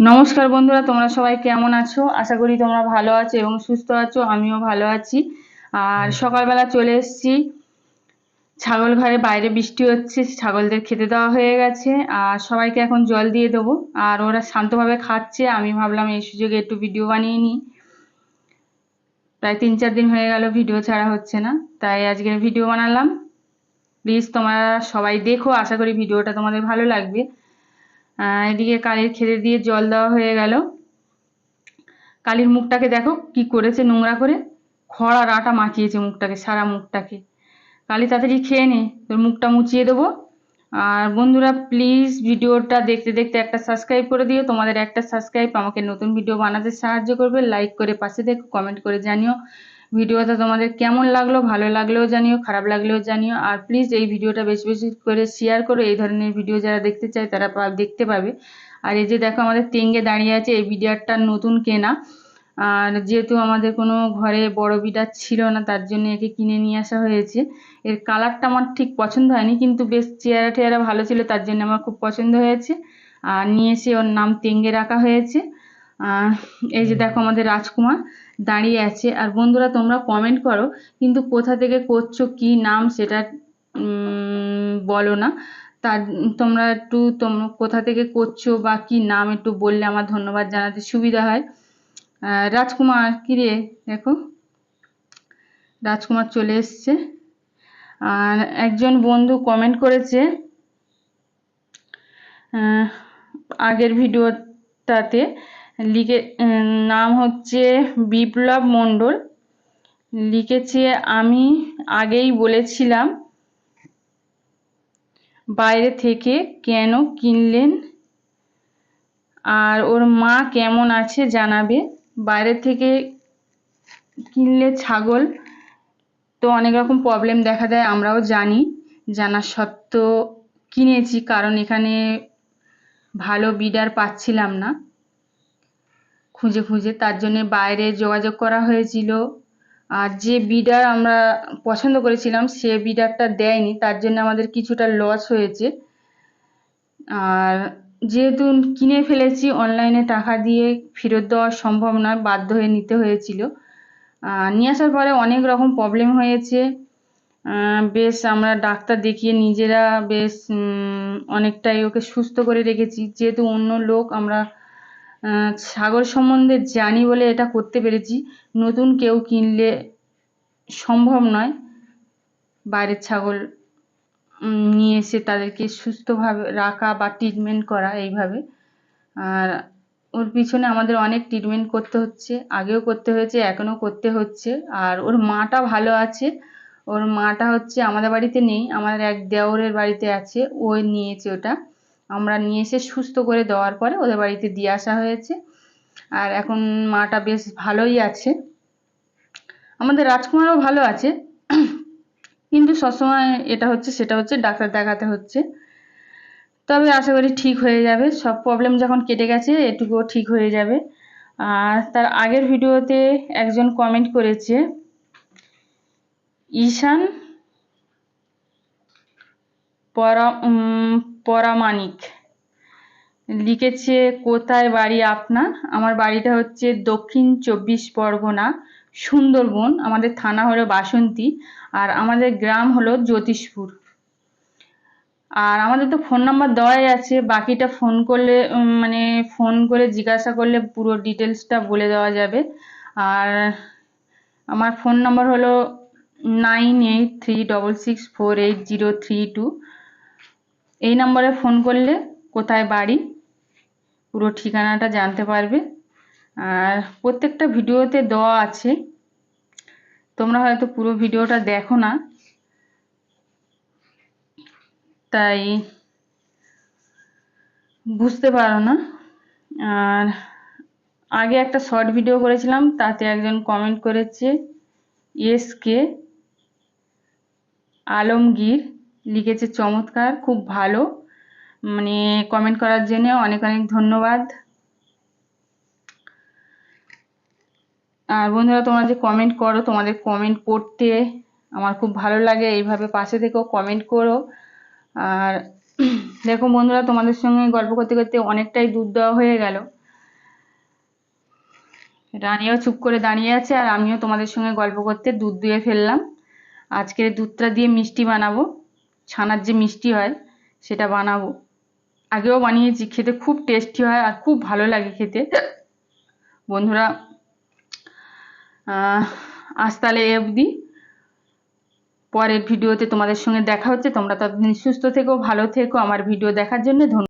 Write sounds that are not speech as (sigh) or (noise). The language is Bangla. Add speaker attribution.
Speaker 1: নমস্কার বন্ধুরা তোমরা সবাই কেমন আছো? আশা করি তোমরা ভালো আছো এবং সুস্থ আছো আমিও ভালো আছি। আর সকালবেলা চলে এসেছি। ছাগল ঘরে বাইরে বৃষ্টি হচ্ছে ছাগলদের খেতে দেওয়া হয়ে গেছে। আর সবাইকে এখন জল দিয়ে দেবো। আর ওরা শান্তভাবে খাচ্ছে আমি ভাবলাম এই সুযোগে একটু ভিডিও বানিয়ে নিই। প্রায় তিন চার দিন হয়ে গেল ভিডিও ছাড়া হচ্ছে না তাই আজকে ভিডিও বানালাম। প্লিজ তোমরা সবাই দেখো আশা করি ভিডিওটা তোমাদের ভালো লাগবে। এদিকে কালির খেতে দিয়ে জল দেওয়া হয়ে গেল। কালির মুখটাকে দেখো কি করেছে নোংরা করে। খড় আটা মাখিয়েছে মুখটাকে, সারা মুখটাকে। কালি তাড়াতাড়ি খেয়ে নে, তোর মুখটা মুছিয়ে দেবো। আর বন্ধুরা প্লিজ ভিডিওটা দেখতে দেখতে একটা সাবস্ক্রাইব করে দিও। তোমাদের একটা সাবস্ক্রাইব আমাকে নতুন ভিডিও বানাতে সাহায্য করবে। লাইক করে পাশে দেখো কমেন্ট করে জানিও। ভিডিওটা তোমাদের কেমন লাগল, ভালো লাগলেও জানিও, খারাপ লাগলেও জানিও, আর প্লিজ এই ভিডিওটা বেশি বেশি করে শেয়ার করো। এই ধরনের ভিডিও যারা দেখতে চায় তারা দেখতে পাবে। আর এই যে দেখো আমাদের তেঙ্গে দাঁড়িয়ে আছে, এই বিডারটা নতুন কেনা। আর যেহেতু আমাদের কোনো ঘরে বড় বিডার ছিল না, তার জন্য একে কিনে নিয়ে আসা হয়েছে। এর কালারটা আমার ঠিক পছন্দ হয়নি, কিন্তু বেশ চেহারা টেহারা ভালো ছিল, তার জন্য আমার খুব পছন্দ হয়েছে। আর নিয়ে এসে ওর নাম তেঙ্গে রাখা হয়েছে। এই যে দেখো আমাদের রাজকুমার দাঁড়িয়ে আছে। আর বন্ধুরা তোমরা কমেন্ট করো কিন্তু কোথা থেকে করছ কি নাম সেটা বলো না। তার তোমরা একটু তোমরা কোথা থেকে করছ বা কি নাম একটু বললে আমার ধন্যবাদ জানাতে সুবিধা হয়। রাজকুমার কিরে দেখো রাজকুমার চলে এসছে। আর একজন বন্ধু কমেন্ট করেছে আগের ভিডিওটাতে লিখে নাম হচ্ছে বিপ্লব মণ্ডল। লিখেছে আমি, আগেই বলেছিলাম, বাইরে থেকে কেন কিনলেন? আর ওর মা কেমন আছে জানাবে? বাইরে থেকে কিনলে ছাগল? তো অনেক রকম প্রবলেম দেখা দেয়, আমরাও জানি। জানা সত্ত্বেও কিনেছি, কারণ এখানে ভালো বিডার পাচ্ছিলাম না। খুঁজে খুঁজে। তার জন্যে বাইরে যোগাযোগ করা হয়েছিল। আর যে বিডার আমরা পছন্দ করেছিলাম, সে বিডারটা দেয়নি। তার জন্য আমাদের কিছুটা লস হয়েছে। আর যেহেতু কিনে ফেলেছি অনলাইনে টাকা দিয়ে ফেরত দেওয়া সম্ভব নয়, বাধ্য হয়ে নিতে হয়েছিল। নিয়ে আসার পরে অনেক রকম প্রবলেম হয়েছে। বেশ আমরা ডাক্তার দেখিয়ে নিজেরা বেশ অনেকটাই ওকে সুস্থ করে রেখেছি। যেহেতু অন্য লোক আমরা ছাগল সম্বন্ধে জানি বলে এটা করতে পেরেছি। নতুন কেউ কিনলে সম্ভব নয়। বাইরের ছাগল নিয়ে এসে তাদেরকে সুস্থভাবে রাখা বা ট্রিটমেন্ট করা এইভাবে। আর ওর পিছনে আমাদের অনেক ট্রিটমেন্ট করতে হচ্ছে। আগেও করতে হয়েছে, এখনও করতে হচ্ছে। আর ওর মাটা ভালো আছে। ওর মাটা হচ্ছে আমাদের বাড়িতে নেই। আমার এক দেওরের বাড়িতে আছে। ও নিয়েছে ওটা। আমরা নিয়ে এসে সুস্থ করে দেওয়ার পরে ওদের বাড়িতে দিয়ে আসা হয়েছে। আর এখন মাটা বেশ ভালোই আছে। আমাদের রাজকুমারও ভালো আছে। কিন্তু সবসময় এটা হচ্ছে, সেটা হচ্ছে, ডাক্তার দেখাতে হচ্ছে। তবে আশা করি ঠিক হয়ে যাবে। সব প্রবলেম যখন কেটে গেছে, এটুকুও ঠিক হয়ে যাবে। আর তার আগের ভিডিওতে একজন কমেন্ট করেছে, ঈশান পরা পরামানিক লিখেছে, কোথায় বাড়ি আপনার? আমার বাড়িটা হচ্ছে দক্ষিণ চব্বিশ পরগনা, সুন্দরবন, আমাদের থানা হলো বাসন্তী, আর আমাদের গ্রাম হলো জ্যোতিষপুর। আর আমাদের তো ফোন নাম্বার দেওয়াই আছে, বাকিটা ফোন করলে মানে ফোন করে জিজ্ঞাসা করলে পুরো ডিটেলসটা বলে দেওয়া যাবে। আর আমার ফোন নাম্বার হলো nine eight three double six four eight zero three two. এই নাম্বারে ফোন করলে কোথায় বাড়ি, পুরো ঠিকানাটা জানতে পারবে। আর প্রত্যেকটা ভিডিওতে দেওয়া আছে। তোমরা হয়তো পুরো ভিডিওটা দেখো না। তাই বুঝতে পারো না। আর আগে একটা শর্ট ভিডিও করেছিলাম, তাতে একজন কমেন্ট করেছে, এস কে আলমগীর। লিখেছে চমৎকার, খুব ভালো। মানে কমেন্ট করার জন্য অনেক অনেক ধন্যবাদ। আর বন্ধুরা, তোমরা যে কমেন্ট করো, তোমাদের কমেন্ট পড়তে আমার খুব ভালো লাগে। এইভাবে পাশে থেকেও কমেন্ট করো। আর (clears throat) দেখো বন্ধুরা, তোমাদের সঙ্গে গল্প করতে করতে অনেকটাই দুধ দেওয়া হয়ে গেল। রানিও চুপ করে দাঁড়িয়ে আছে, আর আমিও তোমাদের সঙ্গে গল্প করতে দুধ দুয়ে ফেললাম। আজকের দুধটা দিয়ে মিষ্টি বানাবো। ছানার যে মিষ্টি হয়, সেটা বানাবো। আগেও বানিয়েছি, খেতে খুব টেস্টি হয় আর খুব ভালো লাগে খেতে। বন্ধুরা আজ তাহলে অবধি। পরের ভিডিওতে তোমাদের সঙ্গে দেখা হচ্ছে। তোমরা ততদিন সুস্থ থেকো, ভালো থেকো। আমার ভিডিও দেখার জন্য ধন্যবাদ।